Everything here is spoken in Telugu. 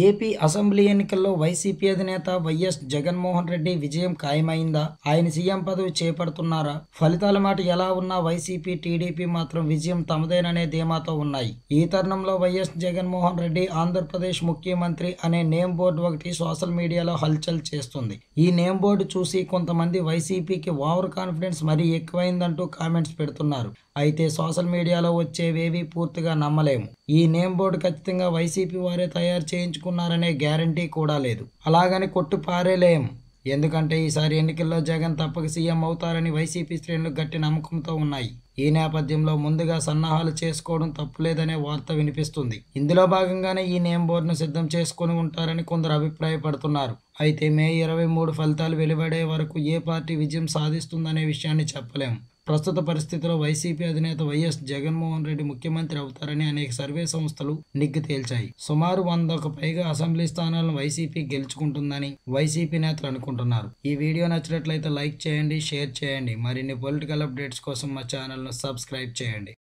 ఏపీ అసెంబ్లీ ఎన్నికల్లో వైసీపీ అధినేత వైఎస్ జగన్మోహన్ రెడ్డి విజయం ఖాయమైందా? ఆయన సీఎం పదవి చేపడుతున్నారా? ఫలితాల మాట ఎలా ఉన్నా వైసీపీ టీడీపీ మాత్రం విజయం తమదేననే ధీమాతో ఉన్నాయి. ఈ తరుణంలో వైఎస్ జగన్మోహన్ రెడ్డి ఆంధ్రప్రదేశ్ ముఖ్యమంత్రి అనే నేమ్ బోర్డు ఒకటి సోషల్ మీడియాలో హల్చల్ చేస్తుంది. ఈ నేమ్ బోర్డు చూసి కొంతమంది వైసీపీకి ఓవర్ కాన్ఫిడెన్స్ మరీ ఎక్కువైందంటూ కామెంట్స్ పెడుతున్నారు. అయితే సోషల్ మీడియాలో వచ్చేవేవి పూర్తిగా నమ్మలేము. ఈ నేమ్ బోర్డు ఖచ్చితంగా వైసీపీ వారే తయారు చేయించుకున్నారనే గ్యారంటీ కూడా లేదు. అలాగని కొట్టు పారేలేం. ఎందుకంటే ఈసారి ఎన్నికల్లో జగన్ తప్పక సీఎం అవుతారని వైసీపీ శ్రేణులు గట్టి నమ్మకంతో ఉన్నాయి. ఈ నేపథ్యంలో ముందుగా సన్నాహాలు చేసుకోవడం తప్పులేదనే వార్త వినిపిస్తుంది. ఇందులో భాగంగానే ఈ నేమ్ బోర్డును సిద్ధం చేసుకుని ఉంటారని కొందరు అభిప్రాయపడుతున్నారు. అయితే మే ఇరవై మూడు ఫలితాలు వెలువడే వరకు ఏ పార్టీ విజయం సాధిస్తుందనే విషయాన్ని చెప్పలేం. ప్రస్తుత పరిస్థితిలో వైసీపీ అధినేత వైఎస్ జగన్మోహన్ రెడ్డి ముఖ్యమంత్రి అవుతారని అనేక సర్వే సంస్థలు నిగ్గు తేల్చాయి. సుమారు వందకు పైగా అసెంబ్లీ స్థానాలను వైసీపీ గెలుచుకుంటుందని వైసీపీ నేతలు అనుకుంటున్నారు. ఈ వీడియో నచ్చినట్లయితే లైక్ చేయండి షేర్ చేయండి. మరిన్ని పొలిటికల్ అప్డేట్స్ కోసం మా ఛానల్ను సబ్స్క్రైబ్ చేయండి.